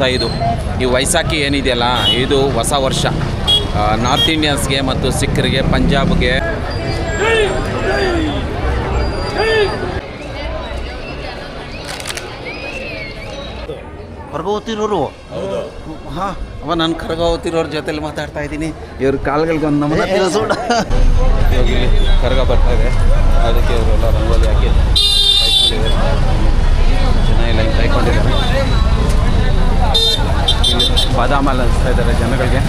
ಸ ಇದು. ಈ ವೈಸಾಖಿ ಏನಿದೆಯಲ್ಲ ಇದು ಹೊಸ ವರ್ಷ. ನಾರ್ತ್ ಇಂಡಿಯನ್ಸ್ಗೆ ಮತ್ತು ಸಿಖ್ರಿಗೆ ಪಂಜಾಬ್ಗೆ. ಕರ್ಗೋತಿರೋರು ಹಾಂ ಅವ ನಾನು ಕರ್ಗೋತಿರೋರ ಜೊತೆಲಿ ಮಾತಾಡ್ತಾ ಇದ್ದೀನಿ. ಇವ್ರ ಕಾಲ್ಗಳಿಗೆ ಒಂದು ನಮ್ಮ ಸೋಡ ಇವಾಗ ಇಲ್ಲಿ ಕರ್ಗ ಬರ್ತಾ ಇದೆ. ಅದಕ್ಕೆ ಇವರೆಲ್ಲ ರಂಗೋಲಿ ಹಾಕಿ ಚೆನ್ನಾಗಿ ಲೈನ್ ಕಾಯ್ಕೊಂಡಿದ್ದಾರೆ ಬಾದಾಮ ಅನಿಸ್ತಾ ಹಂಚ್ತಾ ಇದ್ದಾರೆ ಜನಗಳಿಗೆ.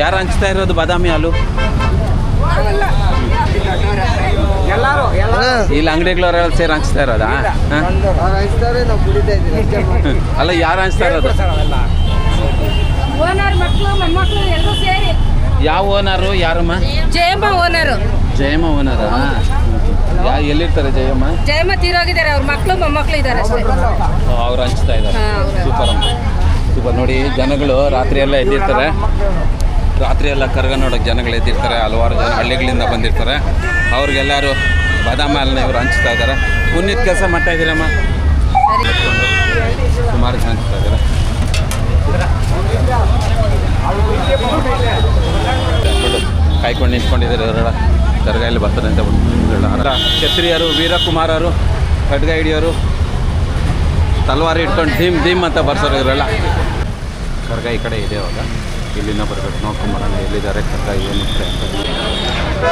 ಯಾರು ಹಂಚ್ತಾ ಇರೋದು ಬಾದಾಮಿ ಹಾಲು? ಇಲ್ಲಿ ಅಂಗಡಿಗಳವರೆಲ್ಲ ಸೇರಿ ಹಂಚ್ತಾ ಇರೋದಾ? ಹಾಂ? ಅಲ್ಲ ಯಾರು ಹಂಚ್ತಾ ಇರೋದು? ಓನರ್ ಮಕ್ಕಳು ಎಲ್ಲರೂ ಸೇರಿ. ಯಾವ ಓನರು ಯಾರಮ್ಮ? ಜಯಮ್ಮ ಓನರು. ಜಯಮ್ಮ ಓನರಾ? ಯಾ ಎಲ್ಲಿರ್ತಾರೆ ಜಯಮ್ಮ? ಜಯಮ್ಮ ತೀರೋಗಿದ್ದಾರೆ ಅವ್ರ ಮಕ್ಕಳು ಮೊಮ್ಮಕ್ಕಳು ಇದ್ದಾರೆ ಅಷ್ಟೇ. ಅವ್ರು ಹಂಚ್ತಾ ಇದ್ದಾರೆ. ಹಾ, ಅವ್ರು. ಸೂಪರ್ ಅಮ್ಮ. ಸೂಪರ್. ನೋಡಿ ಜನಗಳು ರಾತ್ರಿ ಎಲ್ಲ ಎದ್ದಿರ್ತಾರೆ. ರಾತ್ರಿ ಎಲ್ಲ ಕರ್ಗ ನೋಡೋಕೆ ಜನಗಳು ಎದ್ದಿರ್ತಾರೆ. ಹಲವಾರು ಜನ ಹಳ್ಳಿಗಳಿಂದ ಬಂದಿರ್ತಾರೆ. ಅವ್ರಿಗೆಲ್ಲರೂ ಬಾದಾಮ ಹಾಲನ್ನ ಇವ್ರು ಹಂಚ್ತಾ ಇದ್ದಾರೆ. ಪುಣ್ಯದ ಕೆಲಸ ಮಾಡ್ತಾ ಇದ್ದೀರಮ್ಮ? ಸುಮಾರು ಜನ ಹಂಚ್ತಾ ಇದ್ದಾರೆ. ಕಾಯ್ಕೊಂಡು ನಿಂತ್ಕೊಂಡಿದ್ದಾರೆ ಇವರೆಲ್ಲ ಕರ್ಗ ಇಲ್ಲಿ ಬರ್ತಾರೆ ಅಂತ ಕ್ಷತ್ರಿಯರು, ವೀರಕುಮಾರರು ಖಡ್ಗ ಹಿಡಿಯೋರು ತಲವಾರು ಇಟ್ಕೊಂಡು ಧೀಮ್ ಧೀಮ್ ಅಂತ ಬರ್ಸೋರು ಇವರೆಲ್ಲ ಕರ್ಗ ಈ ಕಡೆ ಇದೆ ಅವಾಗ ಇಲ್ಲಿಂದ ಬರ್ಬೇಕು. ನೋಡ್ಕೊಂಬರೋಣ. ಎಲ್ಲಿದ್ದಾರೆ ಕರ್ಗ ಏನಿದೆ ಅಂತ.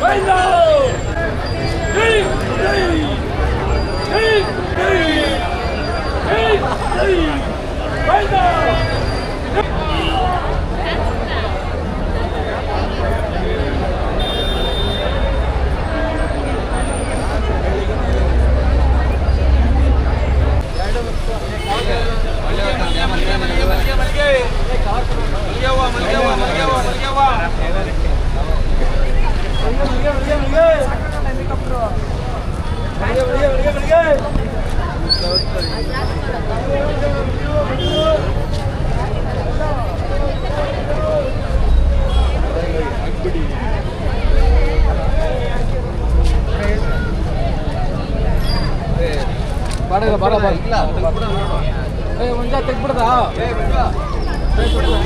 Vai não! Vai não! Badaga ಬಡ ಬಡ ಇಲ್ಲ ತೆಗ್ಬಿಡೋದು ಏ ಮುಂಜಾ ತೆಗ್ಬಿಡದಾ ಏ ಬಿಡ ತೆಗ್ಬಿಡೋದು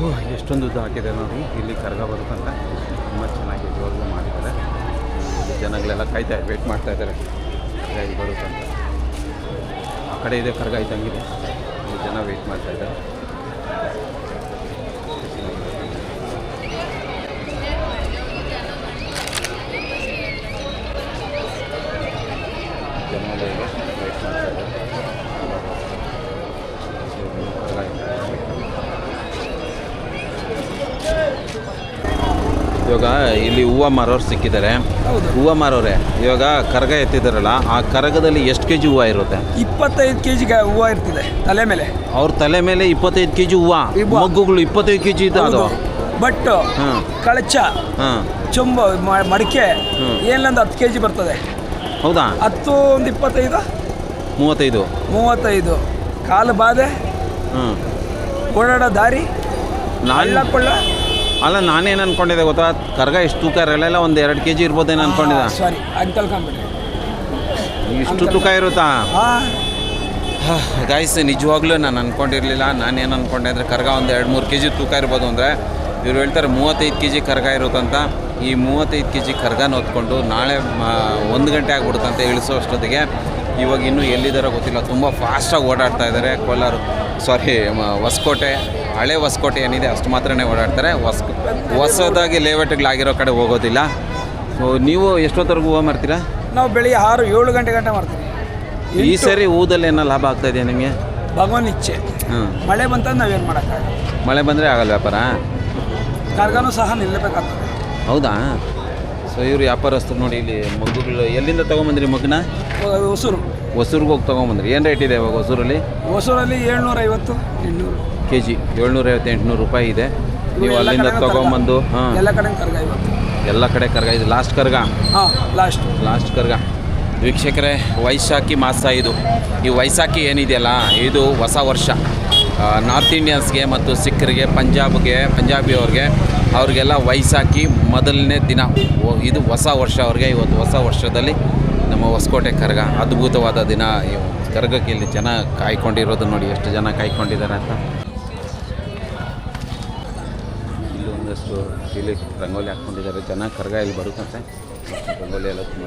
ಓಹ್ ಎಷ್ಟೊಂದು ಉದ್ದ ಹಾಕಿದೆ ನೋಡಿ ಇಲ್ಲಿ ಕರ್ಗ ಬರುತ್ತಂತ ತುಂಬ ಚೆನ್ನಾಗಿ ಇದುವರೆಗೂ ಮಾಡಿದ್ದಾರೆ ಜನಗಳೆಲ್ಲ ಕಾಯ್ತಾ ವೇಟ್ ಮಾಡ್ತಾ ಇದ್ದಾರೆ ಕರ್ಗ ಇಲ್ಲಿ ಬರುತ್ತಂತ ಆ ಕಡೆ ಇದೆ ಕರ್ಗ ಇದ್ದಂಗಿದೆ ಜನ ವೇಟ್ ಮಾಡ್ತಾ ಇದ್ದಾರೆ ಇವಾಗ ಇಲ್ಲಿ ಹೂವು ಮಾರೋರು ಸಿಕ್ಕಿದ್ದಾರೆ. ಹೂವು ಮಾರೋರೆ. ಇವಾಗ ಕರಗ ಎತ್ತಿದಾರಲ್ಲ ಆ ಕರಗದಲ್ಲಿ ಎಷ್ಟು ಕೆ ಜಿ ಹೂವು ಇರುತ್ತೆ? ಇಪ್ಪತ್ತೈದು ಕೆ ಜಿಗೆ ಹೂವು ಇರ್ತಿದೆ ತಲೆ ಮೇಲೆ. ಅವ್ರ ತಲೆ ಮೇಲೆ ಇಪ್ಪತ್ತೈದು ಕೆ ಜಿ ಹೂವು. ಮಗ್ಗುಗಳು ಇಪ್ಪತ್ತೈದು ಕೆ ಜಿ ಇದೆ ಅದು ಬಟ್ ಕಳಚ ಚೊಂಬ ಮಡಿಕೆ ಏನಂದ್ರೆ ಹತ್ತು ಕೆ ಜಿ ಬರ್ತದೆ. ಹೌದಾ? ಹತ್ತು ಒಂದು ಇಪ್ಪತ್ತೈದು? ಮೂವತ್ತೈದು. ಮೂವತ್ತೈದು. ಕಾಲು ಬಾಧೆ? ಹ್ಞೂ ಓಡಾಡೋ ದಾರಿ? ನಾಳೆ ಕೊಳ್ಳ? ಅಲ್ಲ ನಾನೇನು ಅನ್ಕೊಂಡಿದ್ದೆ ಗೊತ್ತಾ? ಕರ್ಗ ಎಷ್ಟು ತೂಕ ಇರಲಿಲ್ಲ ಒಂದು ಎರಡು ಕೆ ಜಿ ಇರ್ಬೋದೇನು ಅನ್ಕೊಂಡಿದ್ದೆ? ಸಾರಿ ಕಲ್ಕೊಂಬಿಟ್ರಿ ಇಷ್ಟು ತೂಕ ಇರುತ್ತಾ? ಹಾಂ. ಗಾಯ್ಸ್ ನಿಜವಾಗ್ಲೂ ನಾನು ಅನ್ಕೊಂಡಿರಲಿಲ್ಲ. ನಾನೇನು ಅಂದ್ಕೊಂಡೆ ಅಂದರೆ ಕರ್ಗ ಒಂದು ಎರಡು ಮೂರು ಕೆ ಜಿ ತೂಕ ಇರ್ಬೋದು ಅಂದರೆ ಇವ್ರು ಹೇಳ್ತಾರೆ ಮೂವತ್ತೈದು ಕೆ ಜಿ ಕರ್ಗ ಇರುತ್ತಂತ. ಈ ಮೂವತ್ತೈದು ಕೆ ಜಿ ಕರ್ಗಾನ ಹೊತ್ಕೊಂಡು ನಾಳೆ ಒಂದು ಗಂಟೆ ಆಗ್ಬಿಡುತ್ತಂತೆ ಇಳಿಸೋ ಅಷ್ಟೊತ್ತಿಗೆ ಇವಾಗ ಇನ್ನೂ ಎಲ್ಲಿದ್ದಾರೋ ಗೊತ್ತಿಲ್ಲ. ತುಂಬ ಫಾಸ್ಟಾಗಿ ಓಡಾಡ್ತಾ ಇದ್ದಾರೆ ಕೋಲಾರ. ಸಾರಿ ಹೊಸಕೋಟೆ. ಹಳೆ ಹೊಸಕೋಟೆ ಏನಿದೆ ಅಷ್ಟು ಮಾತ್ರನೇ ಓಡಾಡ್ತಾರೆ. ಹೊಸ ಹೊಸದಾಗಿ ಲೇಔಟ್ಗಳಾಗಿರೋ ಕಡೆ ಹೋಗೋದಿಲ್ಲ. ಸೊ ನೀವು ಎಷ್ಟೊತ್ತವರೆಗೂ ಹೂವು ಮಾಡ್ತೀರಾ ನಾವು ಬೆಳಿಗ್ಗೆ ಆರು ಏಳು ಗಂಟೆ ಗಂಟೆ ಮಾಡ್ತೀವಿ ಈ ಸರಿ ಹೂದಲ್ಲಿ ಏನೋ ಲಾಭ ಆಗ್ತಾ ಇದೆಯಾ ನಿಮಗೆ? ಭಗವಾನ್ ಇಚ್ಛೆ. ಮಳೆ ಬಂತಂದ್ರೆ ನಾವೇನು ಮಾಡೋಕ್ಕಾಗಲ್ಲ. ಮಳೆ ಬಂದರೆ ಆಗಲ್ಲ ವ್ಯಾಪಾರ? ಕಾರ್ಗನೂ ಸಹ ನಿಲ್ಲಬೇಕಾಗ್ತದೆ. ಹೌದಾ? ಸೊ ಇವರು ವ್ಯಾಪಾರಸ್ಥರು ನೋಡಿ ಇಲ್ಲಿ ಮಗ್ಗುಗಳು ಎಲ್ಲಿಂದ ತೊಗೊಂಬಂದ್ರಿ ಮಗ್ನ ಹೊಸೂರು. ಹೊಸೂರ್ಗೆ ಹೋಗಿ ತೊಗೊಂಬಂದ್ರಿ. ಏನು ರೇಟ್ ಇದೆ ಇವಾಗ ಹೊಸೂರಲ್ಲಿ? ಹೊಸೂರಲ್ಲಿ ಏಳ್ನೂರ ಐವತ್ತು ಎಂಟುನೂರು. ಕೆ ಜಿ ಏಳ್ನೂರೈವತ್ತು ಎಂಟುನೂರು ರೂಪಾಯಿ ಇದೆ. ನೀವು ಅಲ್ಲಿಂದ ತೊಗೊಂಬಂದು. ಹಾಂ. ಎಲ್ಲ ಕಡೆ ಕರ್ಗ ಇವತ್ತು ಎಲ್ಲ ಕಡೆ ಕರ್ಗ. ಇದು ಲಾಸ್ಟ್ ಕರ್ಗ? ಹಾಂ ಲಾಸ್ಟ್ ಲಾಸ್ಟ್ ಕರ್ಗ. ವೀಕ್ಷಕರೇ ವೈಶಾಖಿ ಮಾಸ ಇದು. ಈ ವೈಶಾಖಿ ಏನಿದೆಯಲ್ಲ ಇದು ಹೊಸ ವರ್ಷ. ನಾರ್ತ್ ಇಂಡಿಯನ್ಸ್ಗೆ ಮತ್ತು ಸಿಖ್ರಿಗೆ ಪಂಜಾಬ್ಗೆ ಪಂಜಾಬಿಯವ್ರಿಗೆ ಅವ್ರಿಗೆಲ್ಲ ವಯಸ್ಸಾಕಿ ಮೊದಲನೇ ದಿನ ಇದು ಹೊಸ ವರ್ಷ ಅವ್ರಿಗೆ ಇವತ್ತು ಹೊಸ ವರ್ಷದಲ್ಲಿ ನಮ್ಮ ಹೊಸಕೋಟೆ ಕರ್ಗ, ಅದ್ಭುತವಾದ ದಿನ ಕರ್ಗಕ್ಕೆ ಇಲ್ಲಿ ಜನ ಕಾಯ್ಕೊಂಡಿರೋದು ನೋಡಿ, ಎಷ್ಟು ಜನ ಕಾಯ್ಕೊಂಡಿದ್ದಾರೆ ಅಂತ. ಇಲ್ಲಿ ಒಂದಷ್ಟು ಇಲ್ಲಿ ರಂಗೋಲಿ ಹಾಕ್ಕೊಂಡಿದ್ದಾರೆ. ಜನ ಕರ್ಗ ಇಲ್ಲಿ ಬರುತ್ತಂತೆ ರಂಗೋಲಿ ಎಲ್ಲ ತುಂಬ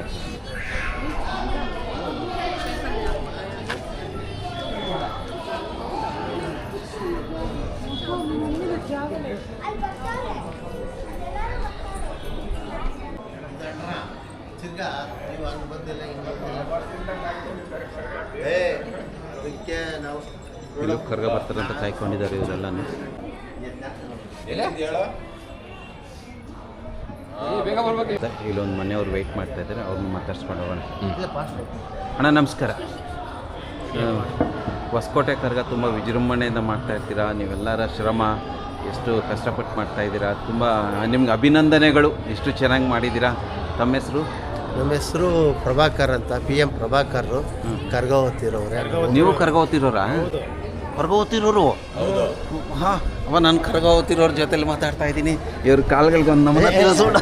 ಚೆನ್ನಾಗಿದೆ. ನಾವು ಇಲ್ಲಿ ಕರ್ಗ ಬರ್ತಾರೆ ಅಂತ ಕಾಯ್ಕೊಂಡಿದ್ದಾರೆ ಇವರೆಲ್ಲ ಇಲ್ಲೊಂದು ಮನೆಯವ್ರು ವೆಯ್ಟ್ ಮಾಡ್ತಾ ಇದ್ದಾರೆ ಅವ್ರನ್ನ ಮಾತಾಡ್ಸ್ಕೊಂಡು ಹೋಗೋಣ. ಅಣ್ಣ ನಮಸ್ಕಾರ. ಹೊಸಕೋಟೆ ಕರ್ಗ ತುಂಬ ವಿಜೃಂಭಣೆಯಿಂದ ಮಾಡ್ತಾ ಇರ್ತೀರಾ? ನೀವೆಲ್ಲರ ಶ್ರಮ. ಎಷ್ಟು ಕಷ್ಟಪಟ್ಟು ಮಾಡ್ತಾ ಇದ್ದೀರಾ? ತುಂಬ ನಿಮ್ಗೆ ಅಭಿನಂದನೆಗಳು. ಎಷ್ಟು ಚೆನ್ನಾಗಿ ಮಾಡಿದ್ದೀರಾ? ತಮ್ಮ ಹೆಸರು? ನಮ್ಮ ಹೆಸರು ಪ್ರಭಾಕರ್ ಅಂತ ಪಿ ಎಂ ಪ್ರಭಾಕರ್. ಕರ್ಗವತಿರೋರು ನೀವು ಕರ್ಗ ಕರ್ಗವತಿರೋರು? ಕರ್ಗ ಓದ್ತಿರೋರು ಹಾಂ ಅವ ನಾನು ಕರ್ಗವತಿರೋರ ಜೊತೆಲಿ ಮಾತಾಡ್ತಾ ಇದ್ದೀನಿ. ಇವ್ರ ಕಾಲ್ಗಳಿಗೆ ಒಂದು ನಮನ ತಿಳಿಸೋಣ.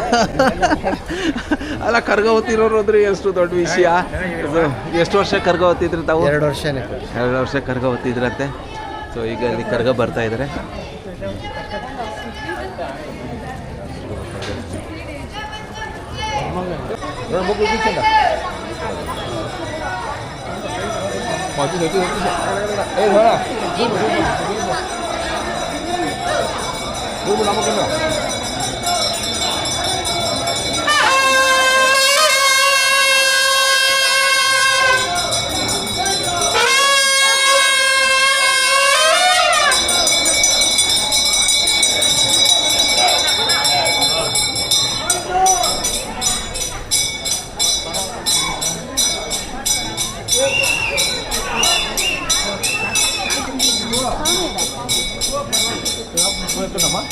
ಅಲ್ಲ ಕರ್ಗವತಿರೋರು ಅಂದ್ರೆ ಎಷ್ಟು ದೊಡ್ಡ ವಿಷಯ? ಎಷ್ಟು ವರ್ಷ ಕರ್ಗ ಓದ್ತಿದ್ರಿ ತಾವು? ಎರಡು ವರ್ಷನೇ. ಎರಡು ವರ್ಷ ಕರ್ಗವತಿದ್ರಂತೆ. ಸೊ ಈಗ ಇಲ್ಲಿ ಕರ್ಗ ಬರ್ತಾ ಇದ್ದಾರೆ 有点蘑菇进去的。好，哎，好长，留住，留住，留住，留住，拿包跟。పోతున్నామా